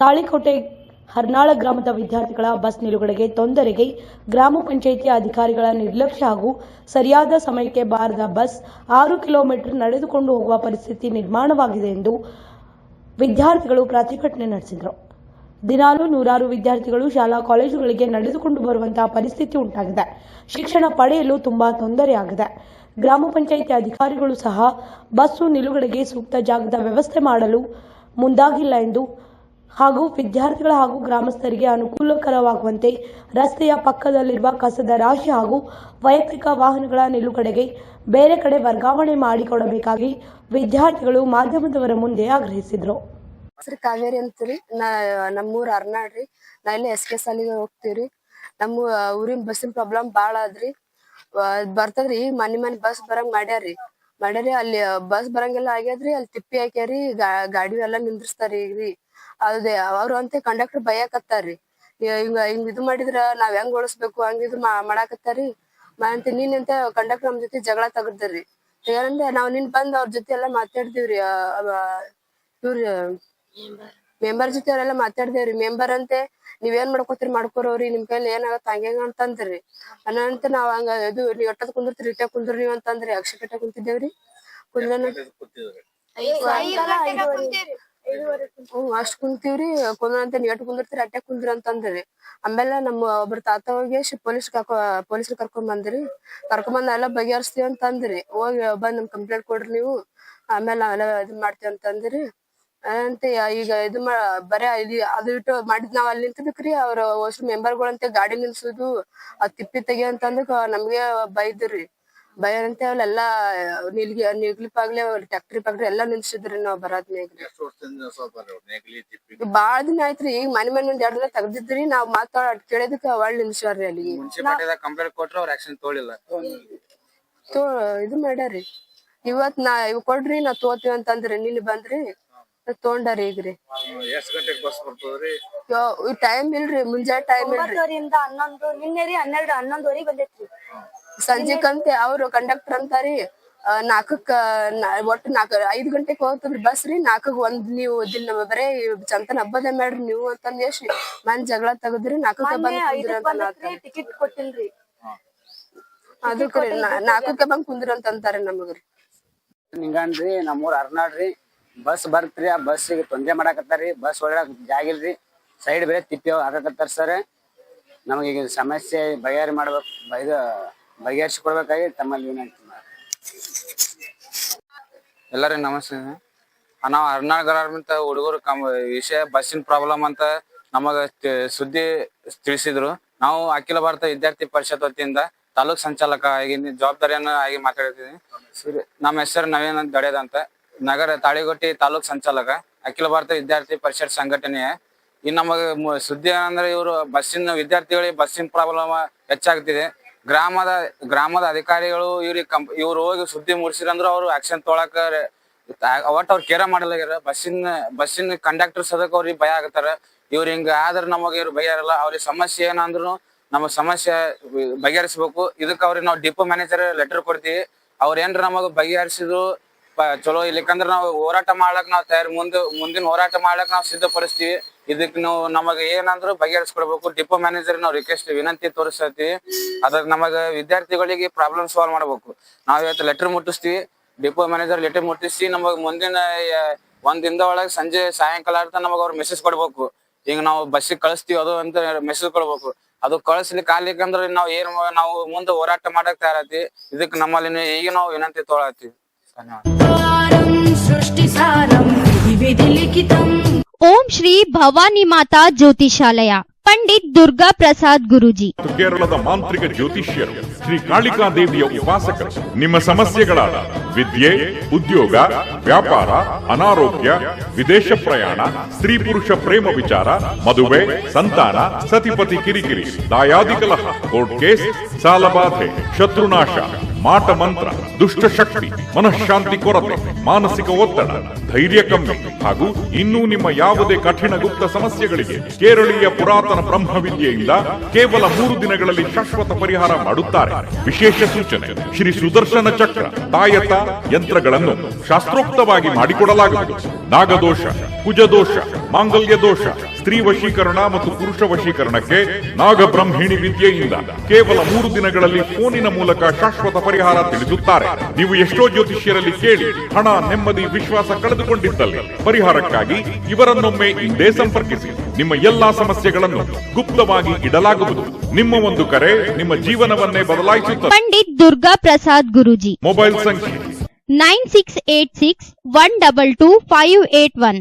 ತಾಳಿಕೋಟೆ ಹರ್ನಾಳ ಗ್ರಾಮದ ವಿದ್ಯಾರ್ಥಿಗಳ ಬಸ್ ನಿಲುಗಡೆಗೆ ತೊಂದರೆಗೆ ಗ್ರಾಮ ಪಂಚಾಯಿತಿ ಅಧಿಕಾರಿಗಳ ನಿರ್ಲಕ್ಷ್ಯ ಹಾಗೂ ಸರಿಯಾದ ಸಮಯಕ್ಕೆ ಬಾರದ ಬಸ್ ಆರು ಕಿಲೋಮೀಟರ್ ನಡೆದುಕೊಂಡು ಹೋಗುವ ಪರಿಸ್ಥಿತಿ ನಿರ್ಮಾಣವಾಗಿದೆ ಎಂದು ವಿದ್ಯಾರ್ಥಿಗಳು ಪ್ರತಿಭಟನೆ ನಡೆಸಿದರು. ದಿನಾಲೂ ನೂರಾರು ವಿದ್ಯಾರ್ಥಿಗಳು ಶಾಲಾ ಕಾಲೇಜುಗಳಿಗೆ ನಡೆದುಕೊಂಡು ಬರುವಂತಹ ಪರಿಸ್ಥಿತಿ ಉಂಟಾಗಿದೆ. ಶಿಕ್ಷಣ ಪಡೆಯಲು ತುಂಬಾ ತೊಂದರೆಯಾಗಿದೆ. ಗ್ರಾಮ ಪಂಚಾಯಿತಿ ಅಧಿಕಾರಿಗಳು ಸಹ ಬಸ್ಸು ನಿಲುಗಡೆಗೆ ಸೂಕ್ತ ಜಾಗದ ವ್ಯವಸ್ಥೆ ಮಾಡಲು ಮುಂದಾಗಿಲ್ಲ ಎಂದು ಹಾಗೂ ವಿದ್ಯಾರ್ಥಿಗಳ ಹಾಗೂ ಗ್ರಾಮಸ್ಥರಿಗೆ ಅನುಕೂಲಕರವಾಗುವಂತೆ ರಸ್ತೆಯ ಪಕ್ಕದಲ್ಲಿರುವ ಕಸದ ರಾಶಿ ಹಾಗೂ ವೈಯಕ್ತಿಕ ವಾಹನಗಳ ನಿಲುಗಡೆಗೆ ಬೇರೆ ಕಡೆ ವರ್ಗಾವಣೆ ಮಾಡಿಕೊಡಬೇಕಾಗಿ ವಿದ್ಯಾರ್ಥಿಗಳು ಮಾಧ್ಯಮದವರ ಮುಂದೆ ಆಗ್ರಹಿಸಿದರು. ಸರ್, ಕಾವೇರಿ ಅಂತೀರಿ. ನಾ, ನಮ್ಮೂರ್ ಅರ್ನಾಡ್ರಿ ನಾ ಇಲ್ಲಿ ಎಸ್ ಕೆ ಸಾಲಿಗೆ ಹೋಗ್ತೀವ್ರಿ. ನಮ್ಮ ಊರಿನ ಬಸ್ಸಿನ ಪ್ರಾಬ್ಲಮ್ ಬಾಳ ಅದ್ರಿ ಬರ್ತದ್ರಿ. ಮನಿ ಮನಿ ಬಸ್ ಬರಂಗ್ ಮಾಡ್ಯಾರಿ ಮಾಡ್ಯಾರಿ ಅಲ್ಲಿ ಬಸ್ ಬರಂಗೆಲ್ಲ ಆಗ್ಯಾದ್ರಿ, ಅಲ್ಲಿ ತಿಪ್ಪಿ ಹಾಕ್ಯಾರಿ ಗಾಡಿ ಎಲ್ಲಾ ನಿಂದ್ರಿಸ್ತಾರಿ ಅದೇ ಅವ್ರು ಅಂತ ಕಂಡಕ್ಟರ್ ಬೈಯಾಕತ್ತಾರ್ರಿ. ಇ- ಹಿಂಗ ಹಿಂಗ್ ಇದು ಮಾಡಿದ್ರ ನಾವ್ ಹೆಂಗ್ ಉಳಿಸ್ಬೇಕು ಹಂಗ ಇದು ಮಾಡಾಕತ್ತಾರಿ ಅಂತ ನೀನ್ ಅಂತ ಕಂಡಕ್ಟರ್ ನಮ್ ಜೊತೆ ಜಗಳ ತಗದ್ರಿ. ಏನಂದ್ರೆ ನಾವ್ ನಿನ್ ಬಂದ್ ಅವ್ರ ಜೊತೆ ಎಲ್ಲಾ ಮಾತಾಡ್ತೀವ್ರಿ ಇವ್ರ ಮೆಂಬರ್ ಜೊತೆ ಅವ್ರೆಲ್ಲಾ ಮಾತಾಡ್ದೇವ್ರಿ. ಮೆಂಬರ್ ಅಂತೆ ನೀವೇನ್ ಮಾಡ್ಕೋತೀರಿ ಮಾಡ್ಕೊರೋರಿ ನಿಮ್ ಕೈಲಿ ಏನಾಗತ್ತ ಹಂಗ ಅಂತಂದ್ರಿ. ಅನ್ನಂತ ನಾವ್ ಹಂಗ ಇದು ನೀವ್ ಒಟ್ಟದ್ ಕುಂದಿರ್ತೀರಿ ಇಟ್ಟ ಕುಂದ್ರಿ ನೀವ್ ಅಂತಂದ್ರಿ ಅಕ್ಷ ಕಟ್ಟ ಕುಂತಿದ್ದೇವ್ರಿ ಕುಂದ್ರನ ಅಷ್ಟ್ ಕುಂತೀವ್ರಿ ಕುಂದ್ರಂತ ನೀಟ್ ಕುಂದಿರ್ತೀರಿ, ಅಟ್ಟೆ ಕುಂದ್ರಿ ಅಂತಂದ್ರಿ. ಆಮೇಲೆ ನಮ್ಮ ಒಬ್ರ ತಾತ ಹೋಗಿ ಪೊಲೀಸ್ ಕರ್ಕೊ ಪೊಲೀಸ್ ಕರ್ಕೊಂಡ್ ಬಂದ್ರಿ. ಕರ್ಕೊಂಡ್ ಬಂದ್ ಎಲ್ಲ ಬಗೆಹರಿಸ್ತೀವಿ ಅಂತ ಅಂದ್ರಿ ಹೋಗಿ ಬಂದ್ ನಮ್ ಕಂಪ್ಲೇಂಟ್ ಕೊಡ್ರಿ ನೀವು. ಆಮೇಲೆ ನಾವೆಲ್ಲ ಇದ್ ಮಾಡ್ತೀವಿ ಅಂತಂದ್ರಿ. ಅಂತ, ಈಗ ಇದು ಬರೇ ಇಲ್ಲಿ ಅದು ಇಟ್ಟು ಮಾಡಿದ್ ನಾವ್ ಅಲ್ಲಿ ನಿಂತಬೇಕ್ರಿ. ಅವ್ರ ಹೊಸ ಮೆಂಬರ್ಗಳಂತೆ ಗಾಡಿ ನಿಲ್ಸುದು, ಅದ್ ತಿಪ್ಪಿ ತೆಗಿ ಅಂತಂದ್ರ ನಮ್ಗೆ ಬೈದ್ರಿ ಬೈರಂತೆ ಅಲ್ಲೆಲ್ಲಾ ನಿಲ್ಗಿ ಅವ್ರ ಟ್ಯಾಕ್ಟ್ರಿ ಪಾಕ್ಟ್ರಿ ಎಲ್ಲಾ ನಿಲ್ಸಿದ್ರಿ ನಾವ್ ಬರೋದ್ ಈಗ ಬಾಳ ದಿನ ಆಯ್ತ್ರಿ ಈಗ ಮನೆ ಮನೆ ಒಂದ್ ಎರಡ್ ದಿನ ತೆಗ್ದಿದ್ರಿ ನಾವ್ ಮಾತಾಡ್ ಕೇಳಿದಕ್ಕೆ ಒಳ್ಳೆ ನಿಲ್ಸ್ಯಾರ್ರಿ ಅಲ್ಲಿ. ಮುನ್ಸಿಪಾಲಿಟಿದಾಗ ಕಂಪ್ಲೇಂಟ್ ಕೊಟ್ರೆ ಅವ್ರ ಆಕ್ಷನ್ ತಗೊಳಿಲ್ಲ ತೋ ಇದು ಮಾಡ್ಯಾರಿ ಇವತ್ ನಾ ಇವ್ ಕೊಡ್ರಿ ನಾ ತೋತೀವಿ ಅಂತಂದ್ರಿ ನಿನ್ನ ಬಂದ್ರಿ ತಗೊಂಡಾರಿ ಈಗ್ರಿ. ಎಷ್ಟ್ ಗಂಟೆಗೆ ಬಸ್ ಬರ್ತದ್ರಿ ಟೈಮ್ ಇಲ್ರಿ ಮುಂಜಾನೆ ಟೈಮ್ ಇಲ್ರಿ. ಹನ್ನೊಂದು ನಿನ್ನೆ ರೀ ಹನ್ನೆರಡು ಹನ್ನೊಂದುವರೆಗೆ ಬಂದೈತ್ರಿ. ಸಂಜೆಕಂತೆ ಅವ್ರು ಕಂಡಕ್ಟರ್ ಅಂತಾರಿ ಆ, ನಾಲ್ಕಕ್ಕ ನಾ- ಒಟ್ಟು ನಾಲ್ಕ ಐದ್ ಗಂಟೆಗೆ ಹೋಗ್ತದ್ರಿ ಬಸ್ ರೀ ನಾಲ್ಕಕ್ ಒಂದ್ ನೀವು ದಿನ ಬರೇ ಚಂತನ ಹಬ್ಬದ ಮಾಡ್ರಿ ನೀವು ಅಂತಂದ್ ಎಷ್ಟ್ ಮನ್ ಜಗಳ ತೆಗದ್ರಿ ನಾಲ್ಕಕ್ಕೆ ಬಂದ್ ಟಿಕೆಟ್ ಕೊಟ್ಟಿಲ್ರಿ. ಅದಕ್ಕೆ ನಾಲ್ಕಕ್ಕೆ ಬಂದ್ ಕುಂದ್ರಿ ಅಂತ ಅಂತಾರ ನಮಗ್ರಿ ನಿಂಗಾಣ್ರಿ ನಮ್ಮೂರ್ ಅರ್ನಾಡ್ರಿ ಬಸ್ ಬರ್ತ್ರಿ ಆ ಬಸ್ಸಿಗೆ ತೊಂದ್ರೆ ಮಾಡಾಕತ್ತಾರಿ ಬಸ್ ಒಳಗ ಜಾಗಿಲ್ರಿ ಸೈಡ್ ಬೇರೆ ತಿಪ್ಪಿ ಹಾಕಕತ್ತಾರ ಸರ್ ನಮಗೀಗ ಈಗ ಸಮಸ್ಯೆ ಬಗೆಹರಿ ಮಾಡ್ಬೇಕು ಬೈದ ಬಗೆಹರಿಸಿ ಕೊಡ್ಬೇಕಾಗಿ ತಮ್ಮಲ್ಲಿ ವಿನಂತಿ ಎಲ್ಲರಿಗೂ ನಮಸ್ತೆ. ನಾವು ಹರ್ನಾಳ್ ಗರಾರ್ಮೆಂಟ್ ಹುಡುಗರು ಕಮ್, ವಿಷಯ ಬಸ್ಸಿನ ಪ್ರಾಬ್ಲಮ್ ಅಂತ ನಮಗ ಸುದ್ದಿ ತಿಳಿಸಿದ್ರು. ನಾವು ಅಖಿಲ ಭಾರತ ವಿದ್ಯಾರ್ಥಿ ಪರಿಷತ್ ವತಿಯಿಂದ ತಾಲೂಕ್ ಸಂಚಾಲಕ ಆಗಿ ಜವಾಬ್ದಾರಿಯನ್ನು ಆಗಿ ಮಾತಾಡ್ತಿದ್ದೀನಿ ನಮ್ಮ ಹೆಸರು ನವೀನ್ ದಡೇದ್ ಅಂತ. ನಗರ ತಾಳಿಗೊಟ್ಟಿ ತಾಲೂಕ್ ಸಂಚಾಲಕ, ಅಖಿಲ ಭಾರತ ವಿದ್ಯಾರ್ಥಿ ಪರಿಷತ್ ಸಂಘಟನೆಯ. ಇನ್ನು ನಮಗೆ ಸುದ್ದಿ ಏನಂದ್ರೆ ಇವರು ಬಸ್ಸಿನ ವಿದ್ಯಾರ್ಥಿಗಳಿಗೆ ಬಸ್ಸಿನ ಪ್ರಾಬ್ಲಮ್ ಹೆಚ್ಚಾಗ್ತಿದೆ. ಗ್ರಾಮದ ಗ್ರಾಮದ ಅಧಿಕಾರಿಗಳು ಇವ್ರಿಗೆ ಕಂಪ್, ಇವ್ರು ಹೋಗಿ ಸುದ್ದಿ ಮೂಡಿಸಿರಂದ್ರು ಅವರು ಆಕ್ಷನ್ ತೊಳಕ ಒಟ್ಟು ಅವ್ರು ಕೇರ ಮಾಡಲಾಗ್ಯಾರ ಬಸ್ಸಿನ ಬಸ್ಸಿನ ಕಂಡಕ್ಟರ್ ಸದಕ್ ಅವ್ರಿಗೆ ಭಯ ಆಗತ್ತಾರ. ಇವ್ರು ಹಿಂಗ ಆದ್ರ ನಮಗೆ ಇವ್ರು ಭಯ ಇರಲ್ಲ. ಅವ್ರಿಗೆ ಸಮಸ್ಯೆ ಏನಂದ್ರು ನಮ್ಮ ಸಮಸ್ಯೆ ಬಗೆಹರಿಸ್ಬೇಕು. ಇದಕ್ಕೆ ಅವ್ರಿಗೆ ನಾವು ಡಿಪೋ ಮ್ಯಾನೇಜರ್ ಲೆಟರ್ ಕೊಡ್ತೀವಿ. ಅವ್ರ ಏನ್ರ ನಮಗ ಬಗೆಹರಿಸಿದ್ರು ಚಲೋ ಇಲ್ಲಿಕಂದ್ರ ನಾವು ಹೋರಾಟ ಮಾಡ್ಲಕ್ ನಾವು ತಯಾರಿ ಮುಂದೆ, ಮುಂದಿನ ಹೋರಾಟ ಮಾಡ್ಲಕ್ ನಾವು ಸಿದ್ಧಪಡಿಸ್ತೀವಿ. ಇದಕ್ ನಾವು ನಮಗ ಏನಂದ್ರು ಬಗೆಹರಿಸ್ಕೊಡ್ಬೇಕು. ಡಿಪೋ ಮ್ಯಾನೇಜರ್ ನಾವು ರಿಕ್ವೆಸ್ಟ್ ವಿನಂತಿ ತೋರಿಸ್ತೀವಿ. ಅದ್ರ ನಮಗ ವಿದ್ಯಾರ್ಥಿಗಳಿಗೆ ಪ್ರಾಬ್ಲಮ್ ಸಾಲ್ವ್ ಮಾಡ್ಬೇಕು. ನಾವ್ ಇವತ್ತು ಲೆಟರ್ ಮುಟ್ಟಿಸ್ತೀವಿ. ಡಿಪೋ ಮ್ಯಾನೇಜರ್ ಲೆಟರ್ ಮುಟ್ಟಿಸಿ ನಮಗ್ ಮುಂದಿನ ಒಂದ್ ದಿನದ ಒಳಗೆ ಸಂಜೆ ಸಾಯಂಕಾಲ ಅರ್ಥ ನಮಗ ಅವ್ರ ಮೆಸೇಜ್ ಕೊಡ್ಬೇಕು. ಈಗ ನಾವು ಬಸ್ಸಿಗೆ ಕಳಿಸ್ತೀವಿ ಅದು ಅಂತ ಮೆಸೇಜ್ ಕೊಡ್ಬೇಕು. ಅದು ಕಳಿಸ್ಲಿಕ್ಕೆ ಆಗ್ಲಿಕ್ಕಂದ್ರೆ ನಾವ್ ಏನ್ ನಾವು ಮುಂದೆ ಹೋರಾಟ ಮಾಡಕ್ ತಯಾರತಿ ಇದಕ್ ನಮ್ಮಲ್ಲಿ ಈಗ ನಾವು ವಿನಂತಿ ತೊಗೊಳತ್ತೀವಿ. ಧನ್ಯವಾದ. ಓಂ ಶ್ರೀ ಭವಾನಿ ಮಾತಾ ಜ್ಯೋತಿಷಾಲಯ, ಪಂಡಿತ್ ದುರ್ಗಾ ಪ್ರಸಾದ್ ಗುರುಜಿ. ಕೇರಳದ ಮಾಂತ್ರಿಕ ಜ್ಯೋತಿಷ್ಯರು, ಶ್ರೀ ಕಾಳಿಕಾ ದೇವಿಯ ಉಪಾಸಕರು, ನಿಮ್ಮ ಸಮಸ್ಯೆಗಳಾದ ವಿದ್ಯೆ, ಉದ್ಯೋಗ, ವ್ಯಾಪಾರ, ಅನಾರೋಗ್ಯ, ವಿದೇಶ ಪ್ರಯಾಣ, ಸ್ತ್ರೀ ಪುರುಷ ಪ್ರೇಮ ವಿಚಾರ, ಮದುವೆ, ಸಂತಾನ, ಸತಿಪತಿ ಕಿರಿಕಿರಿ ದಾಯಾದಿ ಕಲಹ ಕೋರ್ಟ್ ಕೇಸ್ ಸಾಲಬಾಧೆ ಶತ್ರುನಾಶ. ಮಾಟ ಮಂತ್ರ, ದುಷ್ಟ ಶಕ್ತಿ, ಮನಃಶಾಂತಿ ಕೊರತೆ, ಮಾನಸಿಕ ಒತ್ತಡ, ಧೈರ್ಯ ಕಮ್ಮಿ ಹಾಗೂ ಇನ್ನೂ ನಿಮ್ಮ ಯಾವುದೇ ಕಠಿಣ ಗುಪ್ತ ಸಮಸ್ಯೆಗಳಿಗೆ ಕೇರಳೀಯ ಪುರಾತನ ಬ್ರಹ್ಮವಿದ್ಯೆಯಿಂದ ಕೇವಲ ಮೂರು ದಿನಗಳಲ್ಲಿ ಶಾಶ್ವತ ಪರಿಹಾರ ಮಾಡುತ್ತಾರೆ. ವಿಶೇಷ ಸೂಚನೆ, ಶ್ರೀ ಸುದರ್ಶನ ಚಕ್ರ, ತಾಯತ ಯಂತ್ರಗಳನ್ನು ಶಾಸ್ತ್ರೋಕ್ತವಾಗಿ ಮಾಡಿಕೊಡಲಾಗುವುದು. ನಾಗದೋಷ, ಕುಜದೋಷ ಮಾಂಗಲ್ಯ ದೋಷ ಸ್ತ್ರೀ ವಶೀಕರಣ ಮತ್ತು ಪುರುಷ ವಶೀಕರಣಕ್ಕೆ ನಾಗಬ್ರಹ್ಮಿಣಿ ವಿದ್ಯೆಯಿಂದ ಕೇವಲ ಮೂರು ದಿನಗಳಲ್ಲಿ ಫೋನಿನ ಮೂಲಕ ಶಾಶ್ವತ ಪರಿಹಾರ ತಿಳಿಸುತ್ತಾರೆ. ನೀವು ಎಷ್ಟೋ ಜ್ಯೋತಿಷ್ಯರಲ್ಲಿ ಕೇಳಿ ಹಣ ನೆಮ್ಮದಿ ವಿಶ್ವಾಸ ಕಳೆದುಕೊಂಡಿದ್ದಲ್ಲಿ ಪರಿಹಾರಕ್ಕಾಗಿ ಇವರನ್ನೊಮ್ಮೆ ಇಂದೇ ಸಂಪರ್ಕಿಸಿ. ನಿಮ್ಮ ಎಲ್ಲಾ ಸಮಸ್ಯೆಗಳನ್ನು ಗುಪ್ತವಾಗಿ ಇಡಲಾಗುವುದು. ನಿಮ್ಮ ಒಂದು ಕರೆ ನಿಮ್ಮ ಜೀವನವನ್ನೇ ಬದಲಾಯಿಸುತ್ತದೆ. ಪಂಡಿತ್ ದುರ್ಗಾ ಪ್ರಸಾದ್ ಗುರುಜಿ. ಮೊಬೈಲ್ ಸಂಖ್ಯೆ nine six eight six one double two five eight one.